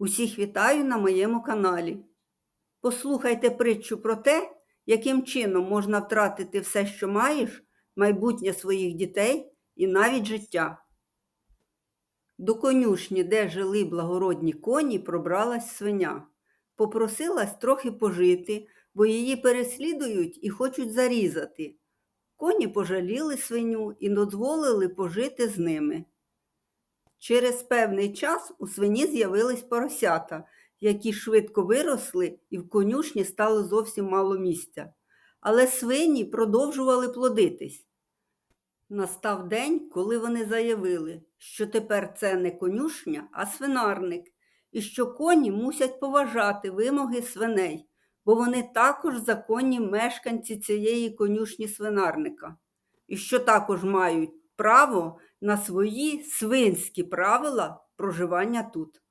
Усіх вітаю на моєму каналі. Послухайте притчу про те, яким чином можна втратити все, що маєш, майбутнє своїх дітей і навіть життя. До конюшні, де жили благородні коні, пробралась свиня. Попросилась трохи пожити, бо її переслідують і хочуть зарізати. Коні пожаліли свиню і дозволили пожити з ними. Через певний час у свині з'явились поросята, які швидко виросли, і в конюшні стало зовсім мало місця. Але свині продовжували плодитись. Настав день, коли вони заявили, що тепер це не конюшня, а свинарник, і що коні мусять поважати вимоги свиней, бо вони також законні мешканці цієї конюшні свинарника, і що також мають право на свої свинські правила проживання тут.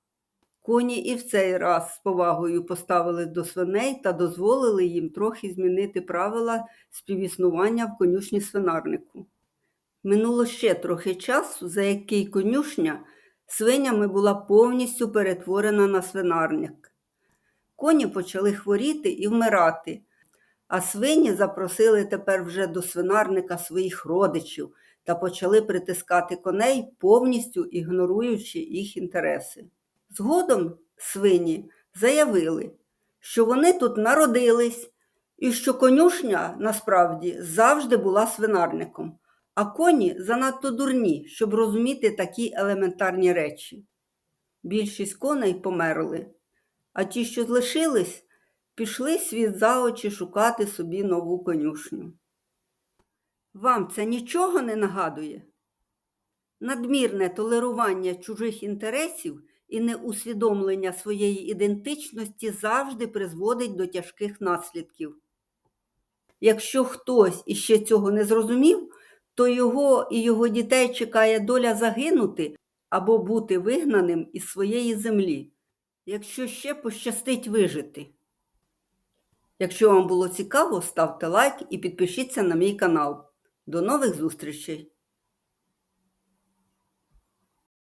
Коні і в цей раз з повагою поставились до свиней та дозволили їм трохи змінити правила співіснування в конюшні свинарнику. Минуло ще трохи часу, за який конюшня свинями була повністю перетворена на свинарник. Коні почали хворіти і вмирати, а свині запросили тепер вже до свинарника своїх родичів та почали притискати коней, повністю ігноруючи їх інтереси. Згодом свині заявили, що вони тут народились і що конюшня насправді завжди була свинарником, а коні занадто дурні, щоб розуміти такі елементарні речі. Більшість коней померли, а ті, що залишились, пішли світ за очі шукати собі нову конюшню. Вам це нічого не нагадує? Надмірне толерування чужих інтересів і неусвідомлення своєї ідентичності завжди призводить до тяжких наслідків. Якщо хтось іще цього не зрозумів, то його і його дітей чекає доля загинути або бути вигнаним із своєї землі, якщо ще пощастить вижити. Якщо вам було цікаво, ставте лайк і підпишіться на мій канал. До нових зустрічей!